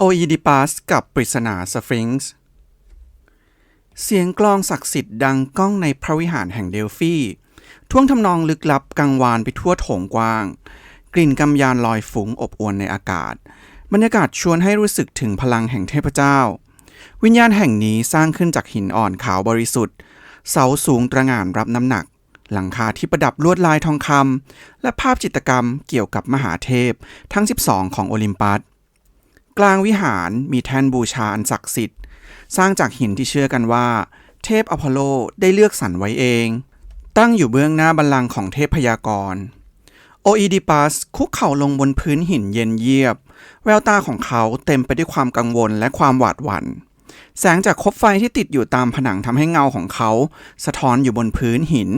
โออีดิปัสกับปริศนาสฟิงซ์เสียงกลองศักดิ์สิทธิ์ดังก้องในพระวิหารแห่งเดลฟีท่วงทำนองลึกลับกังวานไปทั่วโถงกว้าง กลิ่นกำยานลอยฟุ้งอบอวลในอากาศ บรรยากาศชวนให้รู้สึกถึงพลังแห่งเทพเจ้า วิญญาณแห่งนี้สร้างขึ้นจากหินอ่อนขาวบริสุทธิ์ เสาสูงตระหง่านรับน้ำหนัก หลังคาที่ประดับลวดลายทองคำและภาพจิตรกรรมเกี่ยวกับมหาเทพทั้ง 12 ของโอลิมปัส กลางวิหารมีแท่นบูชาอันศักดิ์สิทธิ์ สร้างจากหินที่เชื่อกันว่า เทพอพอลโลได้เลือกสรรไว้เอง ตั้งอยู่เบื้องหน้าบัลลังก์ของเทพพยากรณ์โออีดิปัสคุกเข่าลงบนพื้นหินเย็นเยียบ แววตาของเขาเต็มไปด้วยความกังวลและความหวาดหวัน่นแสงจากคบไฟที่ติดอยู่ตามผนังทำให้เงาของเขา สะท้อนอยู่บนพื้นหิน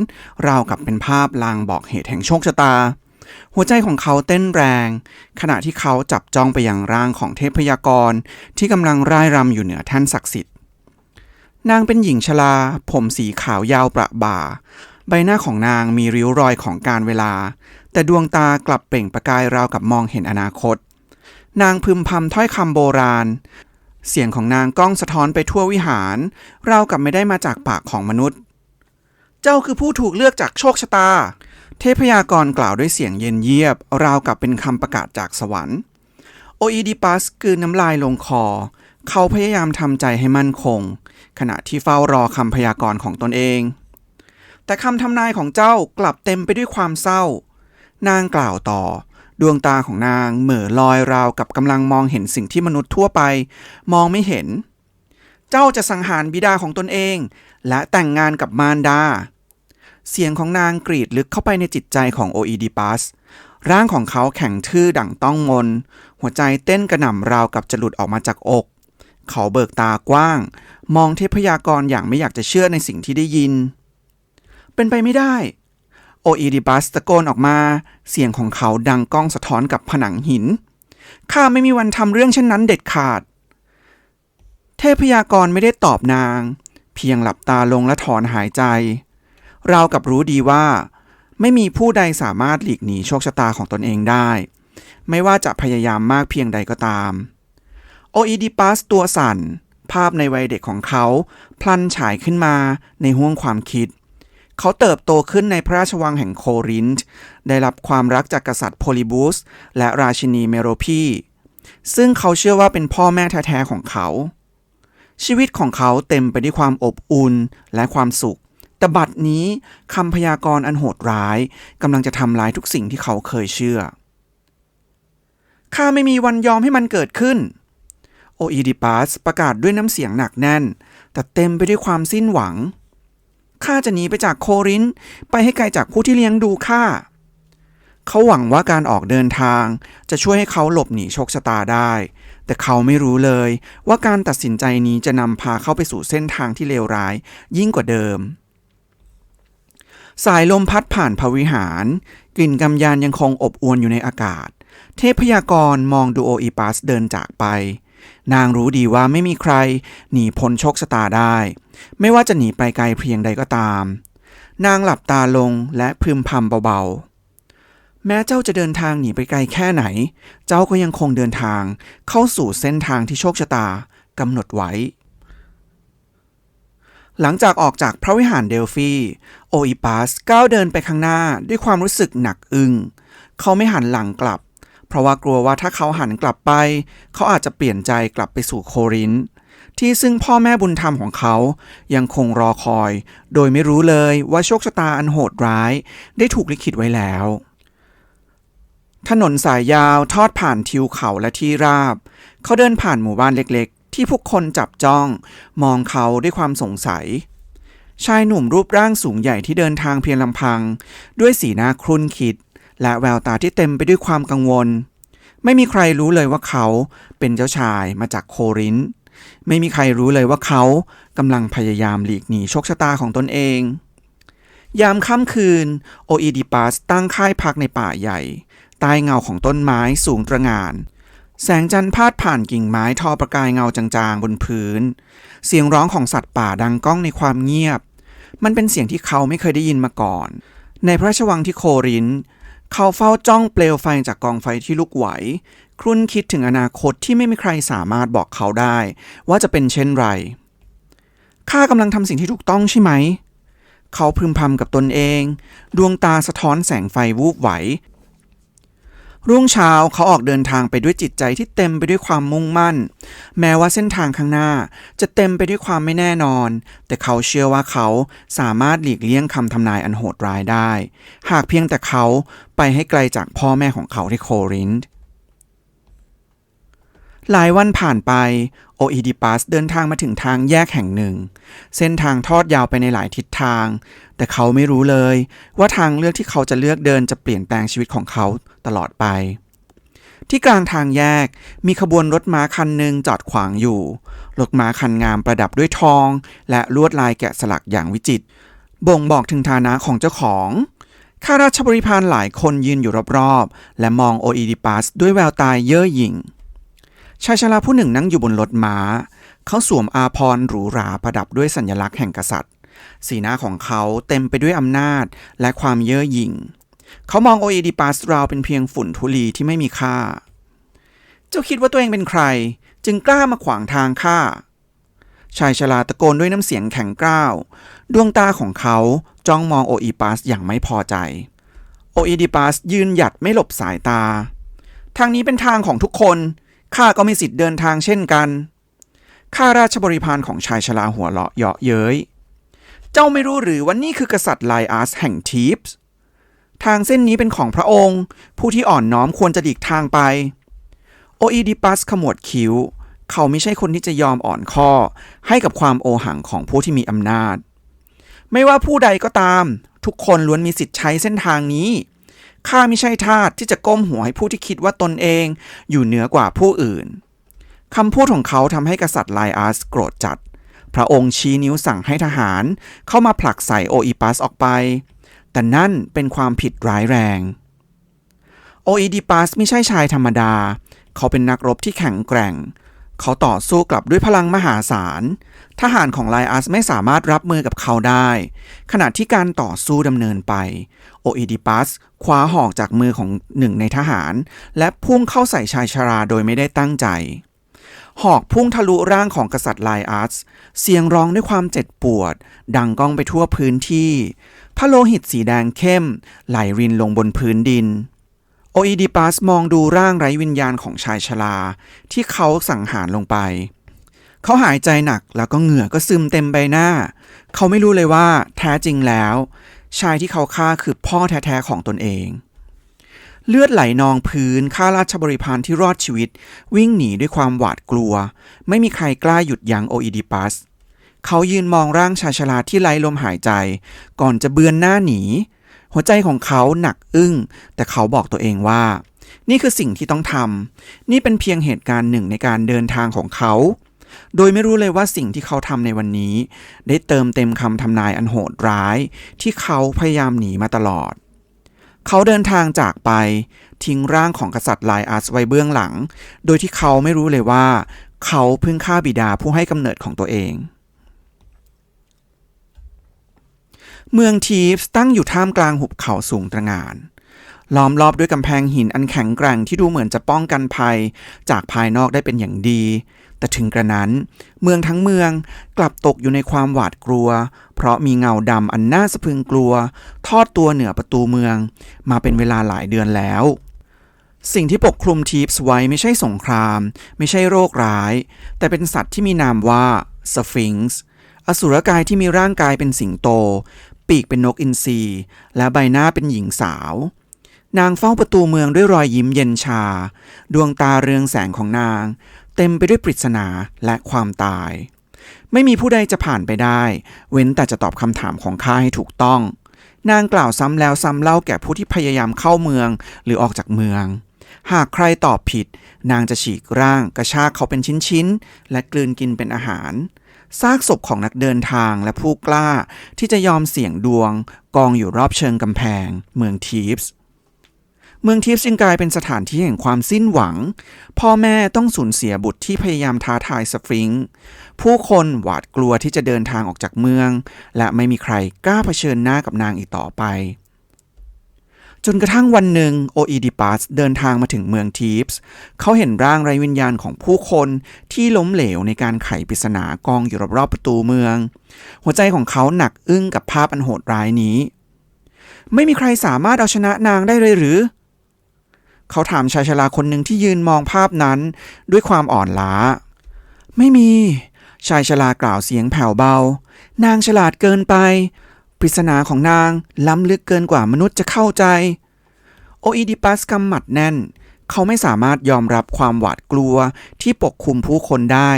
ราวกับเป็นภาพลางบอกเหตุแห่งโชคชะตา หัวใจของเขาเต้นแรง ขณะที่เขาจับจ้องไปยังร่างของเทพพยากร ที่กำลังร่ายรำอยู่เหนือแท่นศักดิ์สิทธิ์ นางเป็นหญิงชรา ผมสีขาวยาวประบ่า ใบหน้าของนางมีริ้วรอยของการเวลา แต่ดวงตากลับเปล่งประกายราวกับมองเห็นอนาคต นางพึมพำถ้อยคำโบราณ เสียงของนางก้องสะท้อนไปทั่ววิหาร ราวกับไม่ได้มาจากปากของมนุษย์ เจ้าคือผู้ถูกเลือกจากโชคชะตา เทพยากรกล่าวด้วยเสียงเย็นเยียบ ราวกับเป็นคำประกาศจากสวรรค์ โออีดิปัสกืนน้ำลายลงคอ เขาพยายามทำใจให้มั่นคง ขณะที่เฝ้ารอคำพยากรณ์ของตนเอง แต่คำทำนายของเจ้ากลับเต็มไปด้วยความเศร้า นางกล่าวต่อ ดวงตาของนางเหม่อลอยราวกับกำลังมองเห็นสิ่งที่มนุษย์ทั่วไป มองไม่เห็น เจ้าจะสังหารบิดาของตนเอง และแต่งงานกับมารดา เสียงของนางกรีดลึกเข้าไปในจิตใจของโออีดิปัสร่างของเขาแข็งทื่อดั่งต้องมน หัวใจเต้นกระหน่ำราวกับจะหลุดออกมาจากอก เขาเบิกตากว้าง มองเทพยากรอย่างไม่อยากจะเชื่อในสิ่งที่ได้ยิน เป็นไปไม่ได้ โออีดิปัสตะโกนออกมา เสียงของเขาดังก้องสะท้อนกับผนังหิน ข้าไม่มีวันทำเรื่องเช่นนั้นเด็ดขาด เทพยากรไม่ได้ตอบนาง เพียงหลับตาลงและถอนหายใจ เรากับรู้ดีว่า ไม่มีผู้ใดสามารถหลีกหนีโชคชะตาของตนเองได้ ไม่ว่าจะพยายามมากเพียงใดก็ตาม โออีดิปัสตัวสั่น ภาพในวัยเด็กของเขา พลันฉายขึ้นมาในห้วงความคิด เขาเติบโตขึ้นในพระราชวังแห่งโครินธ์ได้รับความรักจากกษัตริย์โพลิบุส และราชินีเมโรพีซึ่งเขาเชื่อว่าเป็นพ่อแม่แท้ๆของเขา ชีวิตของเขาเต็มไปด้วยความอบอุ่นและความสุข แต่บัดนี้คำพยากรณ์อันโหดร้ายกำลังจะทำลายทุกสิ่งที่เขาเคยเชื่อ ข้าไม่มีวันยอมให้มันเกิดขึ้น โออีดิปัสประกาศด้วยน้ำเสียงหนักแน่น แต่เต็มไปด้วยความสิ้นหวัง ข้าจะหนีไปจากโครินธ์ไปให้ไกลจากผู้ที่เลี้ยงดูข้า เขาหวังว่าการออกเดินทางจะช่วยให้เขาหลบหนีโชคชะตาได้ แต่เขาไม่รู้เลยว่าการตัดสินใจนี้จะนำพาเขาไปสู่เส้นทางที่เลวร้ายยิ่งกว่าเดิม สายลมพัดผ่านพระวิหาร กลิ่นกำยานยังคงอบอวนอยู่ในอากาศ เทพยากรมองดูโออีปัสเดินจากไป นางรู้ดีว่าไม่มีใคร หนีพ้นโชคชะตาได้ ไม่ว่าจะหนีไปไกลเพียงใดก็ตาม นางหลับตาลงและพึมพำเบาๆ แม้เจ้าจะเดินทางหนีไปไกลแค่ไหน เจ้าก็ยังคงเดินทางเข้าสู่เส้นทางที่โชคชะตากำหนดไว้หลังจากออกจากพระวิหารเดลฟี โออีปัสก้าวเดินไปข้างหน้าด้วยความรู้สึกหนักอึง้งเขาไม่หันหลังกลับ เพราะว่ากลัวว่าถ้าเขาหันกลับไป เขาอาจจะเปลี่ยนใจกลับไปสู่โครินที่ซึ่งพ่อแม่บุญธรรมของเขายังคงรอคอย โดยไม่รู้เลยว่าโชคชะตาอันโหดร้าย ได้ถูกลิขิตไว้แล้ว ถนนสายยาวทอดผ่านทิวเขาและที่ราบ เขาเดินผ่านหมู่บ้านเล็กๆ ที่ผู้คนจับจ้อง มองเขาด้วยความสงสัย ชายหนุ่มรูปร่างสูงใหญ่ที่เดินทางเพียงลำพัง ด้วยสีหน้าครุ่นคิด และแววตาที่เต็มไปด้วยความกังวล ไม่มีใครรู้เลยว่าเขาเป็นเจ้าชายมาจากโครินธ์ไม่มีใครรู้เลยว่าเขากำลังพยายามหลีกหนีโชคชะตาของตนเอง ยามค่ำคืน โออีดิปัสตั้งค่ายพักในป่าใหญ่ ใต้เงาของต้นไม้สูงตระหง่านแสงจันทร์พาดผ่านกิ่งไม้ทอประกายเงาจางๆบนพื้น เสียงร้องของสัตว์ป่าดังก้องในความเงียบ มันเป็นเสียงที่เขาไม่เคยได้ยินมาก่อน ในพระราชวังที่โครินเขาเฝ้าจ้องเปลวไฟจากกองไฟที่ลุกไหว ครุ่นคิดถึงอนาคตที่ไม่มีใครสามารถบอกเขาได้ ว่าจะเป็นเช่นไร ข้ากำลังทำสิ่งที่ถูกต้องใช่ไหม เขาพึมพำกับตนเอง ดวงตาสะท้อนแสงไฟวูบไหว รุ่งเช้าเขาออกเดินทางไปด้วยจิตใจที่เต็มไปด้วยความมุ่งมั่น แม้ว่าเส้นทางข้างหน้าจะเต็มไปด้วยความไม่แน่นอน แต่เขาเชื่อว่าเขาสามารถหลีกเลี่ยงคำทำนายอันโหดร้ายได้ หากเพียงแต่เขาไปให้ไกลจากพ่อแม่ของเขาที่โครินธ์หลายวันผ่านไปโออีดิปัสเดินทางมาถึงทางแยกแห่งหนึ่ง เส้นทางทอดยาวไปในหลายทิศทาง แต่เขาไม่รู้เลยว่าทางเลือกที่เขาจะเลือกเดินจะเปลี่ยนแปลงชีวิตของเขา ตลอดไป ที่กลางทางแยกมีขบวนรถม้าคันหนึ่งจอดขวางอยู่ รถม้าคันงามประดับด้วยทอง และลวดลายแกะสลักอย่างวิจิตร บ่งบอกถึงฐานะของเจ้าของข้าราชบริพารหลายคนยืนอยู่รอบๆ และมองโออีดิปัสด้วยแววตาเย่อหยิ่ง ชายชราผู้หนึ่งนั่งอยู่บนรถม้า เขาสวมอาภรณ์หรูหราประดับด้วยสัญลักษณ์แห่งกษัตริย์ สีหน้าของเขาเต็มไปด้วยอำนาจและความเย่อหยิ่ง เขามองโออีดิปัสราวเป็นเพียงฝุ่นธุลีที่ไม่มีค่า เจ้าคิดว่าตัวเองเป็นใคร จึงกล้ามาขวางทางข้าชายชราตะโกนด้วยน้ำเสียงแข็งกร้าว ดวงตาของเขาจ้องมองโออีปัสอย่างไม่พอใจ โออีดิปัสยืนหยัดไม่หลบสายตา ทางนี้เป็นทางของทุกคน ข้าก็มีสิทธิ์เดินทางเช่นกัน ข้าราชบริพารของชายชราหัวเราะเยาะเย้ย เจ้าไม่รู้หรือว่านี่คือกษัตริย์ไลอาสแห่งทีฟส์ ทางเส้นนี้เป็นของพระองค์ ผู้ที่อ่อนน้อมควรจะดีกทางไป โออีดิปัสขมวดคิ้ว เขาไม่ใช่คนที่จะยอมอ่อนข้อ ให้กับความโอหังของผู้ที่มีอำนาจ ไม่ว่าผู้ใดก็ตาม ทุกคนล้วนมีสิทธิ์ใช้เส้นทางนี้ ข้าไม่ใช่ทาสที่จะก้มหัวให้ผู้ที่คิดว่าตนเองอยู่เหนือกว่าผู้อื่นคำพูดของเขาทำให้กษัตริย์ไลอาสโกรธจัด พระองค์ชี้นิ้วสั่งให้ทหารเข้ามาผลักใส่โออีปัสออกไป แต่นั่นเป็นความผิดร้ายแรง โออีดิปัสไม่ใช่ชายธรรมดา เขาเป็นนักรบที่แข็งแกร่ง เขาต่อสู้กลับด้วยพลังมหาศาล ทหารของไลอาสไม่สามารถรับมือกับเขาได้ ขณะที่การต่อสู้ดำเนินไป โออีดิปัสคว้าหอกจากมือของหนึ่งในทหาร และพุ่งเข้าใส่ชายชราโดยไม่ได้ตั้งใจ หอกพุ่งทะลุร่างของกษัตริย์ไลอาสเสียงร้องด้วยความเจ็บปวด ดังก้องไปทั่วพื้นที่พระโลหิตสีแดงเข้ม ไหลรินลงบนพื้นดิน โออีดิปัสมองดูร่างไร้วิญญาณของชายชราที่เขาสังหารลงไป เขาหายใจหนักแล้วก็เหงื่อก็ซึมเต็มใบหน้า เขาไม่รู้เลยว่าแท้จริงแล้ว ชายที่เขาฆ่าคือพ่อแท้ๆของตนเอง เลือดไหลนองพื้นข้าราชบริพารที่รอดชีวิต วิ่งหนีด้วยความหวาดกลัว ไม่มีใครกล้าหยุดยั้งโออีดิปัส เขายืนมองร่างชายชราที่ไร้ลมหายใจ ก่อนจะเบือนหน้าหนี หัวใจของเขาหนักอึ้ง แต่เขาบอกตัวเองว่า นี่คือสิ่งที่ต้องทำนี่เป็นเพียงเหตุการณ์หนึ่งในการเดินทางของเขา โดยไม่รู้เลยว่าสิ่งที่เขาทำในวันนี้ ได้เติมเต็มคำทำนายอันโหดร้าย ที่เขาพยายามหนีมาตลอด เขาเดินทางจากไป ทิ้งร่างของกษัตริย์ไลอาสไว้เบื้องหลัง โดยที่เขาไม่รู้เลยว่า เขาเพิ่งฆ่าบิดาผู้ให้กำเนิดของตัวเอง เมืองทีฟส์ตั้งอยู่ท่ามกลางหุบเขาสูงตระหง่านล้อมรอบด้วยกำแพงหินอันแข็งแกร่งที่ดูเหมือนจะป้องกันภัย จากภายนอกได้เป็นอย่างดี แต่ถึงกระนั้นเมืองทั้งเมืองกลับตกอยู่ในความหวาดกลัว เพราะมีเงาดำอันน่าสะพึงกลัว ทอดตัวเหนือประตูเมือง มาเป็นเวลาหลายเดือนแล้ว สิ่งที่ปกคลุมทีฟส์ไว้ไม่ใช่สงคราม ไม่ใช่โรคร้าย แต่เป็นสัตว์ที่มีนามว่าสฟิงซ์อสุรกายที่มีร่างกายเป็นสิงโต ปีกเป็นนกอินทรีและใบหน้าเป็นหญิงสาวนางเฝ้าประตูเมืองด้วยรอยยิ้มเย็นชา ดวงตาเรืองแสงของนาง เต็มไปด้วยปริศนาและความตาย ไม่มีผู้ใดจะผ่านไปได้ เว้นแต่จะตอบคำถามของข้าให้ถูกต้อง นางกล่าวซ้ำแล้วซ้ำเล่าแก่ผู้ที่พยายามเข้าเมืองหรือออกจากเมือง หากใครตอบผิด นางจะฉีกร่างกระชากเขาเป็นชิ้นๆ และกลืนกินเป็นอาหารซากศพของนักเดินทางและผู้กล้าที่จะยอมเสี่ยงดวง กองอยู่รอบเชิงกำแพง เมืองทีฟส์ เมืองทิฟส์จึงกลายเป็นสถานที่แห่งความสิ้นหวัง พ่อแม่ต้องสูญเสียบุตรที่พยายามท้าทายสฟริงค์ผู้คนหวาดกลัวที่จะเดินทางออกจากเมือง และไม่มีใครกล้าเผชิญหน้ากับนางอีกต่อไป จนกระทั่งวันหนึ่งโออีดิปัสเดินทางมาถึงเมืองทีฟส์เขาเห็นร่างไร้วิญญาณของผู้คนที่ล้มเหลวในการไขปริศนากองอยู่รอบๆประตูเมือง หัวใจของเขาหนักอึ้งกับภาพอันโหดร้ายนี้ ไม่มีใครสามารถเอาชนะนางได้เลยหรือเเขาถามชายชราคนหนึ่งที่ยืนมองภาพนั้นด้วยความอ่อนล้า ไม่มี ชายชรากล่าวเสียงแผ่วเบา นางฉลาดเกินไป ปริศนาของนางล้ำลึกเกินกว่ามนุษย์จะเข้าใจ โออีดิปัสกำหมัดแน่น เขาไม่สามารถยอมรับความหวาดกลัวที่ปกคลุมผู้คนได้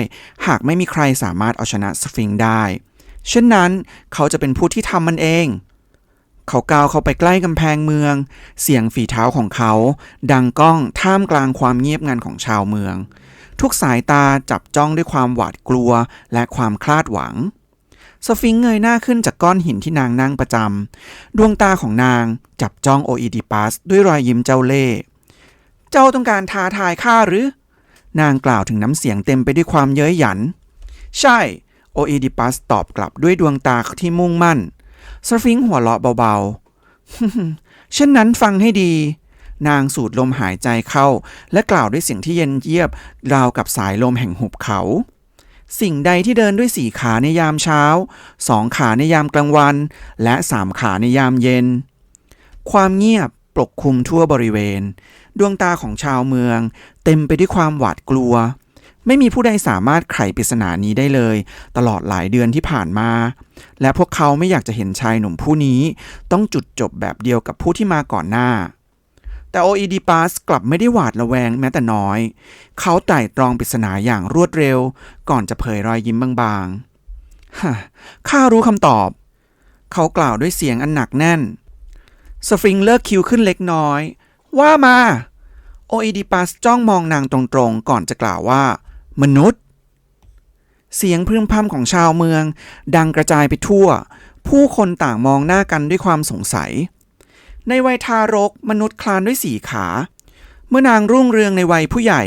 หากไม่มีใครสามารถเอาชนะสฟิงค์ได้ เช่นนั้นเขาจะเป็นผู้ที่ทำมันเอง เขาก้าวเข้าไปใกล้กำแพงเมือง เสียงฝีเท้าของเขา ดังก้องท่ามกลางความเงียบงันของชาวเมือง ทุกสายตาจับจ้องด้วยความหวาดกลัวและความคลาดหวัง สฟิงเงยหน้าขึ้นจากก้อนหินที่นางนั่งประจำดวงตาของนางจับจ้องโออีดิปัสด้วยรอยยิ้มเจ้าเล่ห์เจ้าต้องการท้าทายข้าหรือ นางกล่าวถึงน้ำเสียงเต็มไปด้วยความเย้ยหยัน ใช่ โออีดิปัสตอบกลับด้วยดวงตาที่มุ่งมั่น สฟิงค์หัวเราะเบาๆเช่นนั้นฟังให้ดี นางสูดลมหายใจเข้า และกล่าวด้วยเสียงที่เย็นเยียบ ราวกับสายลมแห่งหุบเขา สิ่งใดที่เดินด้วยสี่ขาในยามเช้า สองขาในยามกลางวัน และสามขาในยามเย็น ความเงียบปกคลุมทั่วบริเวณ ดวงตาของชาวเมือง เต็มไปด้วยความหวาดกลัว ไม่มีผู้ใดสามารถไขปริศนานี้ได้เลย ตลอดหลายเดือนที่ผ่านมา และพวกเขาไม่อยากจะเห็นชายหนุ่มผู้นี้ ต้องจุดจบแบบเดียวกับผู้ที่มาก่อนหน้า แต่โออีดีปัสกลับไม่ได้หวาดระแวงแม้แต่น้อย เขาไต่ตรองปริศนาอย่างรวดเร็ว ก่อนจะเผยรอยยิ้มบางๆฮะข้ารู้คำตอบ เขากล่าวด้วยเสียงอันหนักแน่น สฟริงเลิกคิวขึ้นเล็กน้อย ว่ามาโออีดิปัสจ้องมองนางตรงๆ ก่อนจะกล่าวว่า มนุษย์ เสียงพึมพำของชาวเมือง ดังกระจายไปทั่ว ผู้คนต่างมองหน้ากันด้วยความสงสัย ในวัยทารกมนุษย์คลานด้วยสี่ขา เมื่อนางรุ่งเรืองในวัยผู้ใหญ่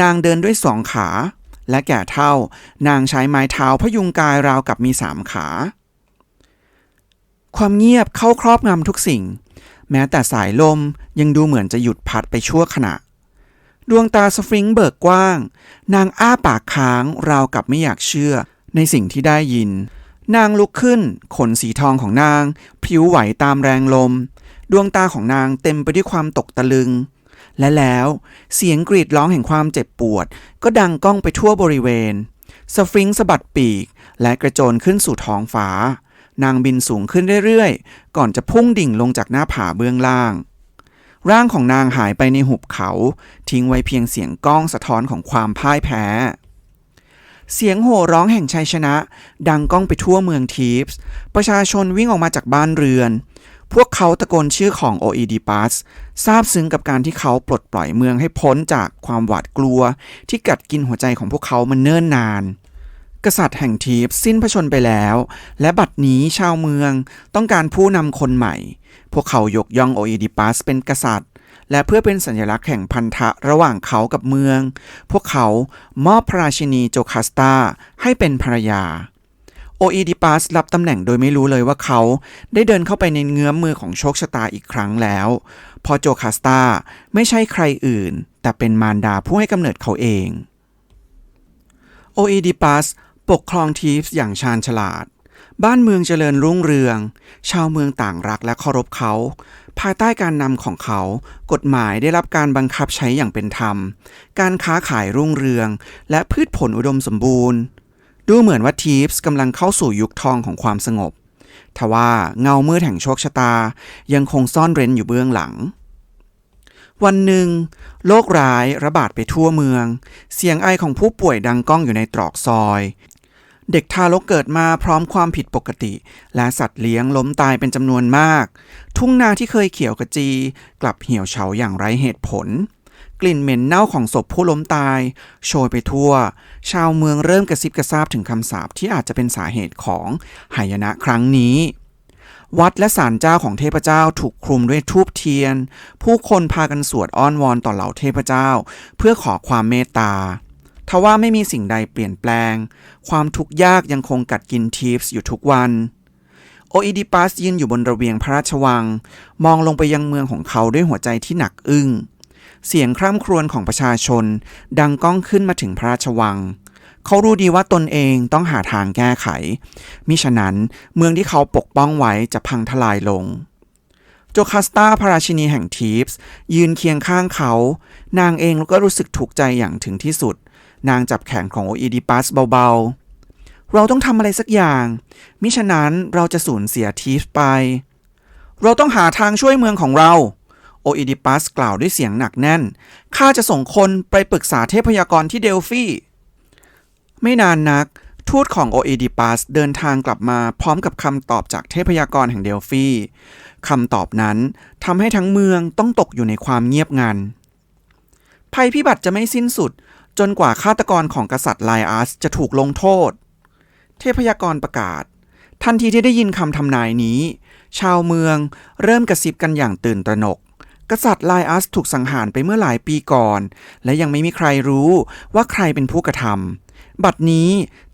นางเดินด้วยสองขา และแก่เท่านางใช้ไม้เท้าพยุงกายราวกับมีสามขา ความเงียบเข้าครอบงำทุกสิ่ง แม้แต่สายลมยังดูเหมือนจะหยุดพัดไปชั่วขณะ ดวงตาสฟริงเบิกกว้าง นางอ้าปากค้างราวกับไม่อยากเชื่อ ในสิ่งที่ได้ยิน นางลุกขึ้น ขนสีทองของนางพลิ้วไหวตามแรงลม ดวงตาของนางเต็มไปด้วยความตกตะลึง และแล้วเสียงกรีดร้องแห่งความเจ็บปวด ก็ดังก้องไปทั่วบริเวณ สฟริงสะบัดปีก และกระโจนขึ้นสู่ท้องฟ้า นางบินสูงขึ้นเรื่อยๆ ก่อนจะพุ่งดิ่งลงจากหน้าผาเบื้องล่าง ร่างของนางหายไปในหุบเขา ทิ้งไว้เพียงเสียงก้องสะท้อนของความพ่ายแพ้ เสียงโห่ร้องแห่งชัยชนะ ดังก้องไปทั่วเมืองทีฟส์ประชาชนวิ่งออกมาจากบ้านเรือน พวกเขาตะโกนชื่อของโออีดีปัสซาบซึ้งกับการที่เขาปลดปล่อยเมืองให้พ้นจากความหวาดกลัว ที่กัดกินหัวใจของพวกเขามาเนิ่นนานกษัตริย์แห่งทีฟสิ้นพระชนไปแล้ว และบัดนี้ชาวเมืองต้องการผู้นำคนใหม่ พวกเขายกย่องโออีดิปัสเป็นกษัตริย์ และเพื่อเป็นสัญลักษณ์แห่งพันธะระหว่างเขากับเมือง พวกเขามอบพระราชินีโจคาสตาให้เป็นภรรยาโออีดิปัสรับตำแหน่งโดยไม่รู้เลยว่าเขาได้เดินเข้าไปในเงื้อมมือของโชคชะตาอีกครั้งแล้ว พอโจคาสตาไม่ใช่ใครอื่น แต่เป็นมารดาผู้ให้กำเนิดเขาเอง โออีดิปัสปกครองทีฟส์อย่างชาญฉลาด บ้านเมืองเจริญรุ่งเรือง ชาวเมืองต่างรักและเคารพเขา ภายใต้การนำของเขา กฎหมายได้รับการบังคับใช้อย่างเป็นธรรม การค้าขายรุ่งเรือง และพืชผลอุดมสมบูรณ์ ดูเหมือนว่าทีฟส์กำลังเข้าสู่ยุคทองของความสงบ ทว่าเงามืดแห่งโชคชะตา ยังคงซ่อนเร้นอยู่เบื้องหลังวันหนึ่ง โรคร้ายระบาดไปทั่วเมือง เสียงไอของผู้ป่วยดังก้องอยู่ในตรอกซอย เด็กทารกเกิดมาพร้อมความผิดปกติ และสัตว์เลี้ยงล้มตายเป็นจำนวนมาก ทุ่งนาที่เคยเขียวกระจี กลับเหี่ยวเฉาอย่างไร้เหตุผล กลิ่นเหม็นเน่าของศพผู้ล้มตาย โชยไปทั่ว ชาวเมืองเริ่มกระซิบกระซาบถึงคำสาปที่อาจจะเป็นสาเหตุของหายนะครั้งนี้ วัดและศาลเจ้าของเทพเจ้าถูกคลุมด้วยทูบเทียน ผู้คนพากันสวดอ้อนวอนต่อเหล่าเทพเจ้า เพื่อขอความเมตตา ทว่าไม่มีสิ่งใดเปลี่ยนแปลง ความทุกข์ยากยังคงกัดกินทีฟส์อยู่ทุกวัน โออีดิปัสยืนอยู่บนระเบียงพระราชวัง มองลงไปยังเมืองของเขาด้วยหัวใจที่หนักอึ้ง เสียงคร่ำครวญของประชาชน ดังก้องขึ้นมาถึงพระราชวัง เขารู้ดีว่าตนเองต้องหาทางแก้ไข มิฉะนั้นเมืองที่เขาปกป้องไว้จะพังทลายลงโจคาสตาพระราชินีแห่งทีฟส์ยืนเคียงข้างเขา นางเองก็รู้สึกถูกใจอย่างถึงที่สุด นางจับแขนของโออีดิปัสเบาๆ เราต้องทำอะไรสักอย่าง มิฉะนั้นเราจะสูญเสียทีฟไป เราต้องหาทางช่วยเมืองของเรา โออีดิปัสกล่าวด้วยเสียงหนักแน่น ข้าจะส่งคนไปปรึกษาเทพยากรที่เดลฟีไม่นานนัก ทูตของโออีดิปัสเดินทางกลับมาพร้อมกับคำตอบจากเทพยากรแห่งเดลฟีคำตอบนั้นทำให้ทั้งเมืองต้องตกอยู่ในความเงียบงันภัยพิบัติจะไม่สิ้นสุด จนกว่าฆาตกรของกษัตริย์ไลอัสจะถูกลงโทษ เทพยากรประกาศ ทันทีที่ได้ยินคำทำนายนี้ ชาวเมืองเริ่มกระซิบกันอย่างตื่นตระหนก กษัตริย์ไลอัสถูกสังหารไปเมื่อหลายปีก่อน และยังไม่มีใครรู้ว่าใครเป็นผู้กระทำบัดนี้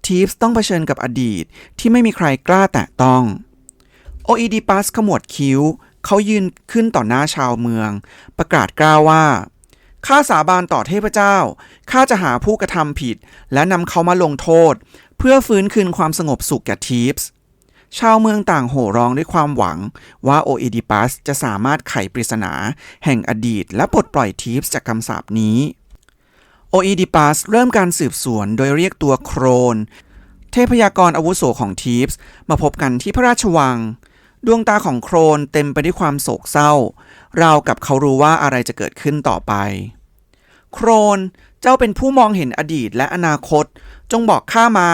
ทีฟส์ต้องเผชิญกับอดีตที่ไม่มีใครกล้าแตะต้องโออีดิปัสขมวดคิ้ว เขายืนขึ้นต่อหน้าชาวเมือง ประกาศกล้าวว่า ข้าสาบานต่อเทพเจ้า ข้าจะหาผู้กระทำผิด และนำเขามาลงโทษ เพื่อฟื้นคืนความสงบสุขแก่ทีฟส์ชาวเมืองต่างโห่ร้องด้วยความหวัง ว่าโอเอดิปัสจะสามารถไขปริศนา แห่งอดีต และปลดปล่อยทีฟส์จากคำสาปนี้ โอเอดิปัสเริ่มการสืบสวนโดยเรียกตัวโครน เทพยากรอาวุโสของทีฟส์มาพบกันที่พระราชวัง ดวงตาของโครนเต็มไปด้วยความโศกเศร้า ราวกับเขารู้ว่าอะไรจะเกิดขึ้นต่อไป โครนเจ้าเป็นผู้มองเห็นอดีตและอนาคต จงบอกข้ามา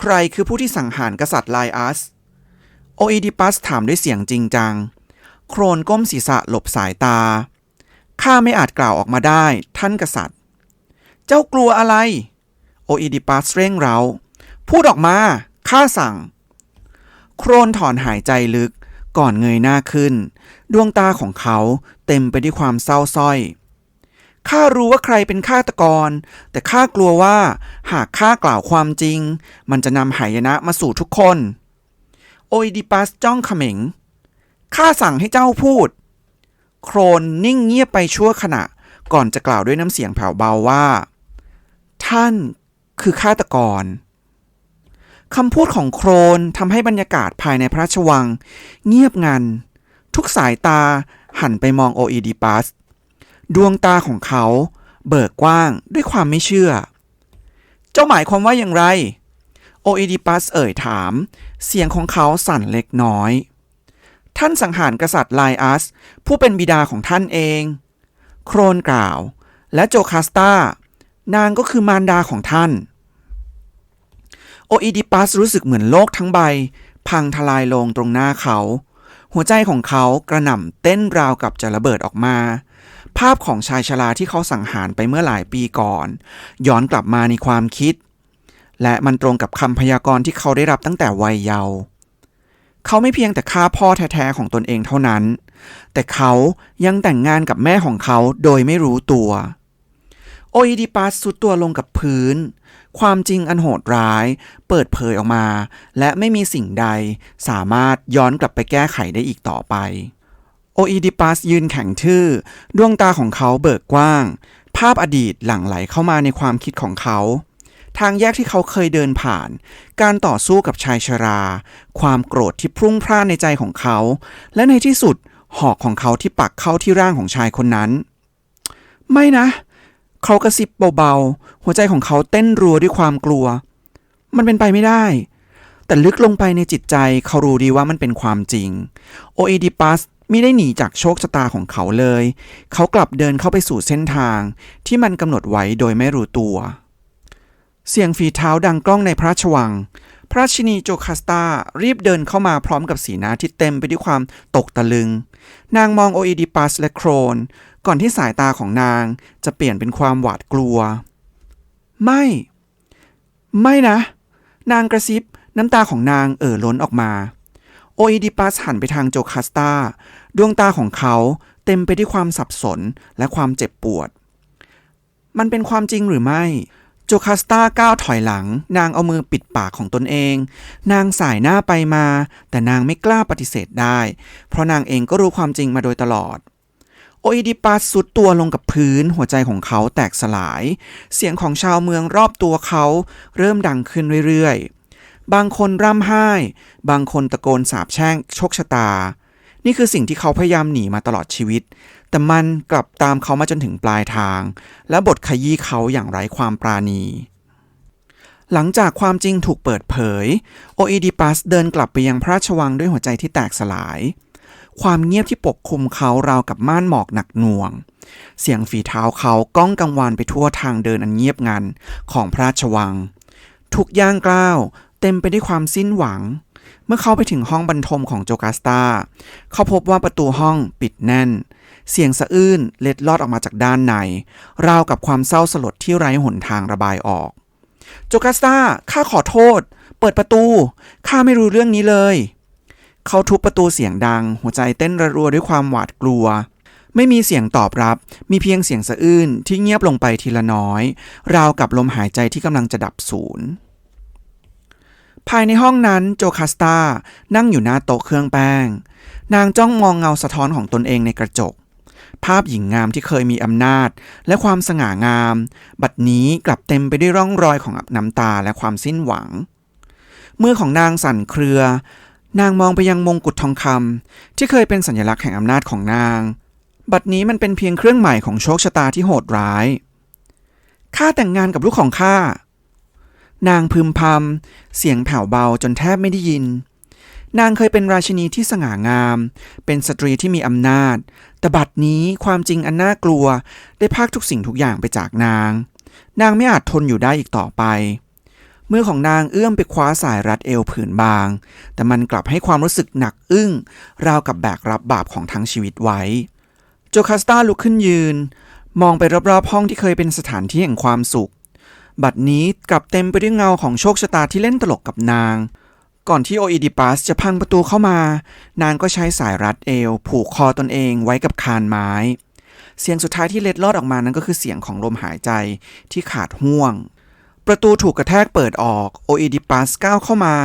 ใครคือผู้ที่สังหารกษัตริย์ไลอัส โออีดิปัสถามด้วยเสียงจริงจัง โครนก้มศีรษะหลบสายตา ข้าไม่อาจกล่าวออกมาได้ ท่านกษัตริย์ เจ้ากลัวอะไร โออีดิปัสเร่งเร้า พูดออกมา ข้าสั่งโครนถอนหายใจลึก ก่อนเงยหน้าขึ้น ดวงตาของเขาเต็มไปด้วยความเศร้าส้อยข้ารู้ว่าใครเป็นฆาตกร แต่ข้ากลัวว่าหากข้ากล่าวความจริง มันจะนำหายนะมาสู่ทุกคน โอิดิปัสจ้องเขม็งข้าสั่งให้เจ้าพูด โครนนิ่งเงียบไปชั่วขณะ ก่อนจะกล่าวด้วยน้ำเสียงแผ่วเบาว่า ท่านคือฆาตกร คำพูดของโครนทำให้บรรยากาศภายในพระราชวัง เงียบงัน ทุกสายตาหันไปมองโออีดิปัส ดวงตาของเขาเบิกกว้างด้วยความไม่เชื่อ เจ้าหมายความว่าอย่างไร โออีดิปัสเอ่ยถาม เสียงของเขาสั่นเล็กน้อย ท่านสังหารกษัตริย์ไลอัส ผู้เป็นบิดาของท่านเอง โครนกล่าว และโจคาสตานางก็คือมารดาของท่าน โออีดิปัสรู้สึกเหมือนโลกทั้งใบ พังทลายลงตรงหน้าเขา หัวใจของเขากระหน่ำเต้นราวกับจะระเบิดออกมา ภาพของชายชราที่เขาสังหารไปเมื่อหลายปีก่อน ย้อนกลับมาในความคิด และมันตรงกับคำพยากรณ์ที่เขาได้รับตั้งแต่วัยเยาว์เขาไม่เพียงแต่ฆ่าพ่อแท้ๆของตนเองเท่านั้น แต่เขายังแต่งงานกับแม่ของเขาโดยไม่รู้ตัว โออีดิปัสสุดตัวลงกับพื้น ความจริงอันโหดร้าย เปิดเผยออกมา และไม่มีสิ่งใดสามารถย้อนกลับไปแก้ไขได้อีกต่อไป โออีดิปัสยืนแข็งทื่อ ดวงตาของเขาเบิกกว้าง ภาพอดีตหลั่งไหลเข้ามาในความคิดของเขา ทางแยกที่เขาเคยเดินผ่าน การต่อสู้กับชายชรา ความโกรธที่พรุ่งพร่านในใจของเขา และในที่สุดหอกของเขาที่ปักเข้าที่ร่างของชายคนนั้น ไม่นะเขากระซิบเบาๆ หัวใจของเขาเต้นรัวด้วยความกลัว มันเป็นไปไม่ได้ แต่ลึกลงไปในจิตใจเขารู้ดีว่ามันเป็นความจริง โอเอดิปัสไม่ได้หนีจากโชคชะตาของเขาเลย เขากลับเดินเข้าไปสู่เส้นทาง ที่มันกำหนดไว้โดยไม่รู้ตัว เสียงฝีเท้าดังกล้องในพระราชวัง พระชินีโจคาสตารีบเดินเข้ามาพร้อมกับสีหน้าที่เต็มไปด้วยความตกตะลึง นางมองโอเอดิปัสและโครน ก่อนที่สายตาของนางจะเปลี่ยนเป็นความหวาดกลัว ไม่ ไม่นะ นางกระซิบน้ำตาของนางเอ่อล้นออกมา โออีดิปัสหันไปทางโจคาสตาดวงตาของเขาเต็มไปด้วยความสับสนและความเจ็บปวด มันเป็นความจริงหรือไม่ โจคาสตาก้าวถอยหลัง นางเอามือปิดปากของตนเอง นางสายหน้าไปมา แต่นางไม่กล้าปฏิเสธได้ เพราะนางเองก็รู้ความจริงมาโดยตลอด โออิดิปัสสุดตัวลงกับพื้นหัวใจของเขาแตกสลาย เสียงของชาวเมืองรอบตัวเขาเริ่มดังขึ้นเรื่อยๆ บางคนร่ำไห้ บางคนตะโกนสาบแช่งโชคชะตา นี่คือสิ่งที่เขาพยายามหนีมาตลอดชีวิต แต่มันกลับตามเขามาจนถึงปลายทาง และบทขยี้เขาอย่างไร้ความปราณีหลังจากความจริงถูกเปิดเผย โออิดิปัสเดินกลับไปยังพระราชวังด้วยหัวใจที่แตกสลาย ความเงียบที่ปกคลุมเขาราวกับม่านหมอกหนักหน่วง เสียงฝีเท้าเขาก้องกังวานไปทั่วทางเดินอันเงียบงันของพระราชวัง ทุกย่างก้าวเต็มไปด้วยความสิ้นหวัง เมื่อเขาไปถึงห้องบรรทมของโจกาสตา เขาพบว่าประตูห้องปิดแน่น เสียงสะอื้นเล็ดลอดออกมาจากด้านใน ราวกับความเศร้าสลดที่ไร้หนทางระบายออก โจกาสตาข้าขอโทษ เปิดประตู ข้าไม่รู้เรื่องนี้เลย เขาทุบประตูเสียงดัง หัวใจเต้นระรัวด้วยความหวาดกลัว ไม่มีเสียงตอบรับ มีเพียงเสียงสะอื้นที่เงียบลงไปทีละน้อย ราวกับลมหายใจที่กำลังจะดับสูญภายในห้องนั้นโจคาสตานั่งอยู่หน้าโต๊ะเครื่องแป้ง นางจ้องมองเงาสะท้อนของตนเองในกระจก ภาพหญิงงามที่เคยมีอำนาจ และความสง่างาม บัดนี้กลับเต็มไปด้วยร่องรอยของน้ำตาและความสิ้นหวัง มือของนางสั่นเครือ นางมองไปยังมงกุฎทองคำที่เคยเป็นสัญลักษณ์แห่งอำนาจของนาง บัดนี้มันเป็นเพียงเครื่องหมายของโชคชะตาที่โหดร้าย ข้าแต่งงานกับลูกของข้า นางพึมพำเสียงแผ่วเบาจนแทบไม่ได้ยิน นางเคยเป็นราชินีที่สง่างาม เป็นสตรีที่มีอำนาจ แต่บัดนี้ความจริงอันน่ากลัวได้พากทุกสิ่งทุกอย่างไปจากนาง นางไม่อาจทนอยู่ได้อีกต่อไป มือของนางเอื้อมไปคว้าสายรัดเอวผืนบาง แต่มันกลับให้ความรู้สึกหนักอึ้ง ราวกับแบกรับบาปของทั้งชีวิตไว้ โจคาสตาลุกขึ้นยืน มองไปรอบๆห้องที่เคยเป็นสถานที่แห่งความสุข บัดนี้กลับเต็มไปด้วยเงาของโชคชะตาที่เล่นตลกกับนาง ก่อนที่โออิดิปัสจะพังประตูเข้ามา นางก็ใช้สายรัดเอว ผูกคอตนเองไว้กับคานไม้ เสียงสุดท้ายที่เล็ดลอดออกมานั้นก็คือเสียงของลมหายใจที่ขาดห่วง ประตูถูกกระแทกเปิดออกโออิดิปัสก้าวเข้ามา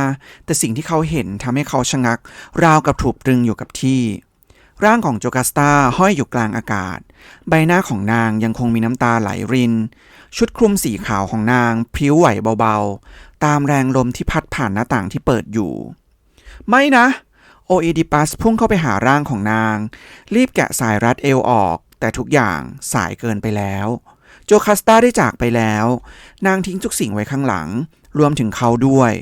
แต่สิ่งที่เขาเห็นทำให้เขาชะงัก ราวกับถูกตรึงอยู่กับที่ ร่างของโจกาสตาห้อยอยู่กลางอากาศ ใบหน้าของนางยังคงมีน้ำตาไหลริน ชุดคลุมสีขาวของนางพริ้วไหวเบาๆ ตามแรงลมที่พัดผ่านหน้าต่างที่เปิดอยู่ ไม่นะ โออิดิปัสพุ่งเข้าไปหาร่างของนาง รีบแกะสายรัดเอวออก แต่ทุกอย่างสายเกินไปแล้ว โจคาสตาได้จากไปแล้ว นางทิ้งทุกสิ่งไว้ข้างหลัง รวมถึงเขาด้วย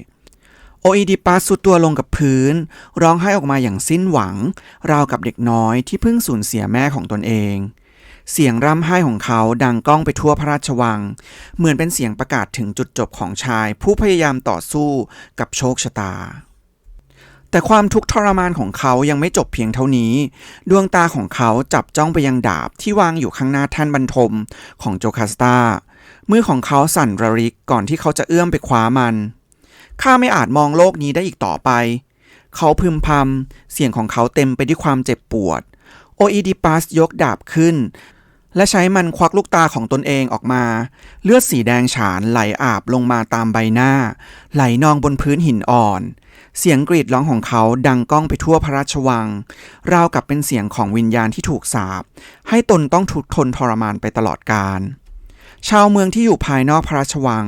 โออิดิปัสสุดตัวลงกับพื้น ร้องไห้ออกมาอย่างสิ้นหวัง ราวกับเด็กน้อยที่เพิ่งสูญเสียแม่ของตนเอง เสียงร่ำไห้ของเขาดังก้องไปทั่วพระราชวัง เหมือนเป็นเสียงประกาศถึงจุดจบของชาย ผู้พยายามต่อสู้กับโชคชะตา แต่ความทุกข์ทรมานของเขายังไม่จบเพียงเท่านี้ ดวงตาของเขาจับจ้องไปยังดาบที่วางอยู่ข้างหน้าแท่นบรรทมของโจคาสตามือของเขาสั่นระริกก่อนที่เขาจะเอื้อมไปคว้ามัน ข้าไม่อาจมองโลกนี้ได้อีกต่อไป เขาพึมพำ เสียงของเขาเต็มไปด้วยความเจ็บปวด โออีดิปัสยกดาบขึ้น และใช้มันควักลูกตาของตนเองออกมา เลือดสีแดงฉานไหลอาบลงมาตามใบหน้า ไหลนองบนพื้นหินอ่อน เสียงกรีดร้องของเขาดังก้องไปทั่วพระราชวัง ราวกับเป็นเสียงของวิญญาณที่ถูกสาปให้ตนต้องทุกทนทรมานไปตลอดกาลชาวเมืองที่อยู่ภายนอกพระราชวัง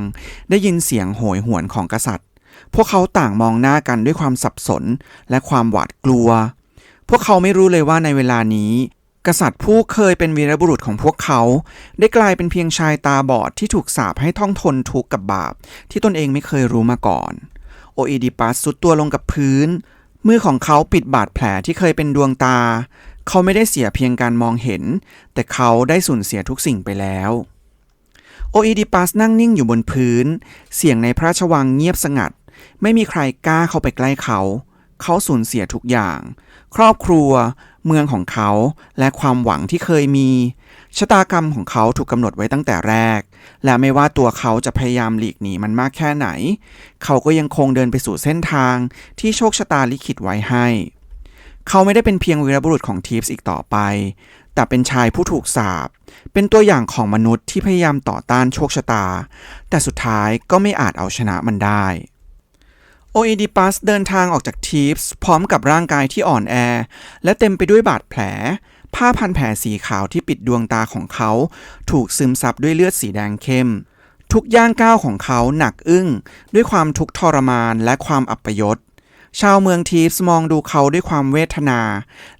ได้ยินเสียงโหยหวนของกษัตริย์ พวกเขาต่างมองหน้ากันด้วยความสับสนและความหวาดกลัว พวกเขาไม่รู้เลยว่าในเวลานี้ กษัตริย์ผู้เคยเป็นวีรบุรุษของพวกเขา ได้กลายเป็นเพียงชายตาบอดที่ถูกสาปให้ท่องทนทุกข์กับบาป ที่ตนเองไม่เคยรู้มาก่อน ออีดิปัสสุดตัวลงกับพื้น มือของเขาปิดบาดแผลที่เคยเป็นดวงตา เขาไม่ได้เสียเพียงการมองเห็น แต่เขาได้สูญเสียทุกสิ่งไปแล้ว โออีดิปัสนั่งนิ่งอยู่บนพื้น เสียงในพระราชวังเงียบสงัด ไม่มีใครกล้าเข้าไปใกล้เขา เขาสูญเสียทุกอย่าง ครอบครัว เมืองของเขาและความหวังที่เคยมี ชะตากรรมของเขาถูกกำหนดไว้ตั้งแต่แรก และไม่ว่าตัวเขาจะพยายามหลีกหนีมันมากแค่ไหน เขาก็ยังคงเดินไปสู่เส้นทางที่โชคชะตาลิขิตไว้ให้ เขาไม่ได้เป็นเพียงวีรบุรุษของทีฟส์อีกต่อไป แต่เป็นชายผู้ถูกสาปเป็นตัวอย่างของมนุษย์ที่พยายามต่อต้านโชคชะตา แต่สุดท้ายก็ไม่อาจเอาชนะมันได้โอเอดิปัสเดินทางออกจากทีฟส์พร้อมกับร่างกายที่อ่อนแอ และเต็มไปด้วยบาดแผล ผ้าพันแผลสีขาวที่ปิดดวงตาของเขา ถูกซึมซับด้วยเลือดสีแดงเข้ม ทุกย่างก้าวของเขาหนักอึ้ง ด้วยความทุกข์ทรมานและความอัปยศชาวเมืองทีฟส์มองดูเขาด้วยความเวทนา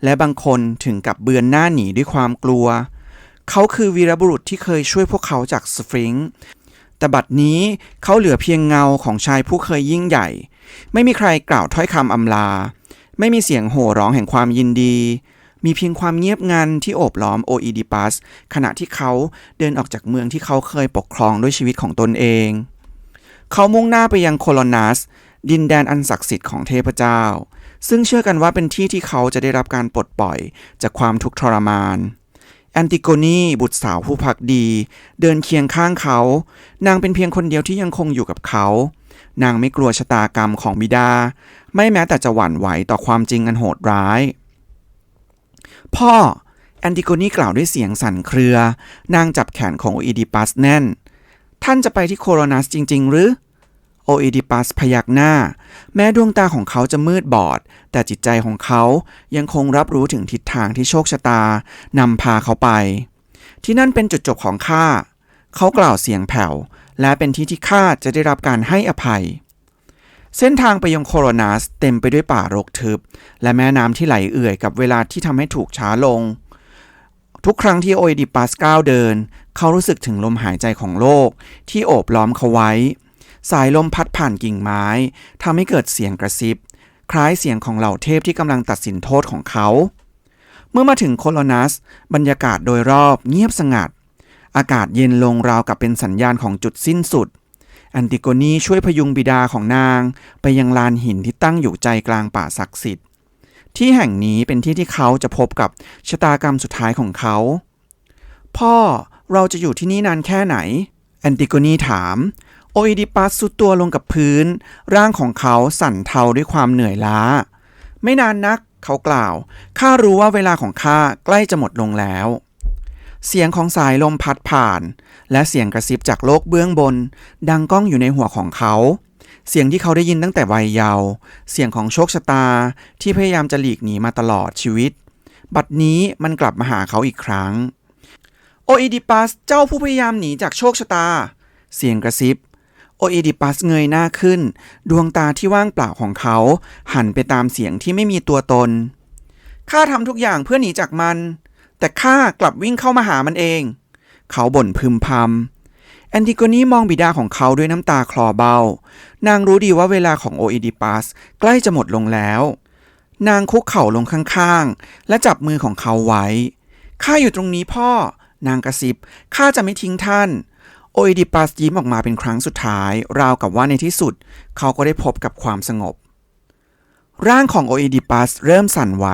และบางคนถึงกับเบือนหน้าหนีด้วยความกลัว เขาคือวีรบุรุษที่เคยช่วยพวกเขาจากสฟริงแต่บัดนี้เขาเหลือเพียงเงาของชายผู้เคยยิ่งใหญ่ ไม่มีใครกล่าวถ้อยคำอำลา ไม่มีเสียงโห่ร้องแห่งความยินดี มีเพียงความเงียบงันที่โอบล้อมโออีดิปัสขณะที่เขาเดินออกจากเมืองที่เขาเคยปกครองด้วยชีวิตของตนเอง เขามุ่งหน้าไปยังโคโลนัส ดินแดนอันศักดิ์สิทธิ์ของเทพเจ้า ซึ่งเชื่อกันว่าเป็นที่ที่เขาจะได้รับการปลดปล่อยจากความทุกข์ทรมานแอนติโกนีบุตรสาวผู้พักดี เดินเคียงข้างเขา นางเป็นเพียงคนเดียวที่ยังคงอยู่กับเขา นางไม่กลัวชะตากรรมของบิดา ไม่แม้แต่จะหวั่นไหวต่อความจริงอันโหดร้าย พ่อ แอนติโกนีกล่าวด้วยเสียงสั่นเครือ นางจับแขนของโออีดิปัสแน่น ท่านจะไปที่โคโรนัสจริง ๆ หรือ โออีดิปัสพยักหน้า แม้ดวงตาของเขาจะมืดบอด แต่จิตใจของเขายังคงรับรู้ถึงทิศทางที่โชคชะตานำพาเขาไป ที่นั่นเป็นจุดจบของข้า เขากล่าวเสียงแผ่ว และเป็นที่ที่ข้าจะได้รับการให้อภัย เส้นทางไปยังโคโรนัสเต็มไปด้วยป่ารกทึบ และแม่น้ำที่ไหลเอื่อยกับเวลาที่ทำให้ถูกช้าลง ทุกครั้งที่โอเอดิปัสก้าวเดิน เขารู้สึกถึงลมหายใจของโลก ที่โอบล้อมเขาไว้ สายลมพัดผ่านกิ่งไม้ทำให้เกิดเสียงกระซิบ คล้ายเสียงของเหล่าเทพที่กำลังตัดสินโทษของเขา เมื่อมาถึงโคโลนัส บรรยากาศโดยรอบเงียบสงัด อากาศเย็นลงราวกับเป็นสัญญาณของจุดสิ้นสุด อันติโกนีช่วยพยุงบิดาของนาง ไปยังลานหินที่ตั้งอยู่ใจกลางป่าศักดิ์สิทธิ์ ที่แห่งนี้เป็นที่ที่เขาจะพบกับชะตากรรมสุดท้ายของเขา พ่อเราจะอยู่ที่นี่นานแค่ไหน แอนติโกนีถาม โออิดิปัสสุดตัวลงกับพื้น ร่างของเขาสั่นเทาด้วยความเหนื่อยล้า ไม่นานนัก เขากล่าว ข้ารู้ว่าเวลาของข้าใกล้จะหมดลงแล้ว เสียงของสายลมพัดผ่าน และเสียงกระซิบจากโลกเบื้องบน ดังก้องอยู่ในหัวของเขา เสียงที่เขาได้ยินตั้งแต่วัยเยาว์เสียงของโชคชะตาที่พยายามจะหลีกหนีมาตลอดชีวิต บัดนี้มันกลับมาหาเขาอีกครั้ง โออิดิปัสเจ้าผู้พยายามหนีจากโชคชะตา เสียงกระซิบโออิดิปัสเงยหน้าขึ้น ดวงตาที่ว่างเปล่าของเขา หันไปตามเสียงที่ไม่มีตัวตนข้าทำทุกอย่างเพื่อหนีจากมัน แต่ข้ากลับวิ่งเข้ามาหามันเอง เขาบ่นพึมพำแอนติโกนีมองบิดาของเขาด้วยน้ำตาคลอเบา นางรู้ดีว่าเวลาของโออิดิปัสใกล้จะหมดลงแล้ว นางคุกเข่าลงข้างๆ และจับมือของเขาไว้ ข้าอยู่ตรงนี้พ่อ นางกระซิบ ข้าจะไม่ทิ้งท่าน โออิดิปัสยิ้มออกมาเป็นครั้งสุดท้าย ราวกับว่าในที่สุด เขาก็ได้พบกับความสงบ ร่างของโออิดิปัสเริ่มสั่นไหว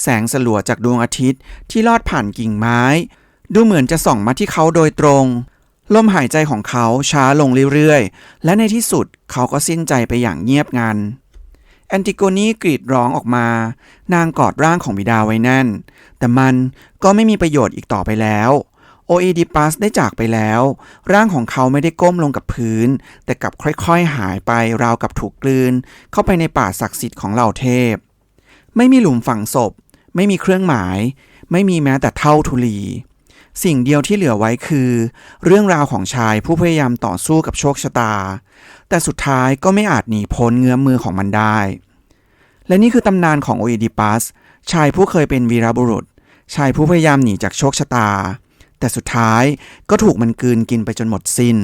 แสงสลัวจากดวงอาทิตย์ที่ลอดผ่านกิ่งไม้ ดูเหมือนจะส่องมาที่เขาโดยตรง ลมหายใจของเขาช้าลงเรื่อยๆ และในที่สุดเขาก็สิ้นใจไปอย่างเงียบงัน แอนติโกนีกรีดร้องออกมา นางกอดร่างของบิดาไว้แน่น แต่มันก็ไม่มีประโยชน์อีกต่อไปแล้ว โอเอดิปัสได้จากไปแล้ว ร่างของเขาไม่ได้ก้มลงกับพื้น แต่กลับค่อยๆ หายไปราวกับถูกกลืน เข้าไปในป่าศักดิ์สิทธิ์ของเหล่าเทพ ไม่มีหลุมฝังศพ ไม่มีเครื่องหมาย ไม่มีแม้แต่เท่าทุลี สิ่งเดียวที่เหลือไว้คือ เรื่องราวของชายผู้พยายามต่อสู้กับโชคชะตา แต่สุดท้ายก็ไม่อาจหนีพ้นเงื้อมมือของมันได้ และนี่คือตำนานของโอเอดิปัสชายผู้เคยเป็นวีรบุรุษ ชายผู้พยายามหนีจากโชคชะตา แต่สุดท้ายก็ถูกมันกืนกินไปจนหมดสิ้น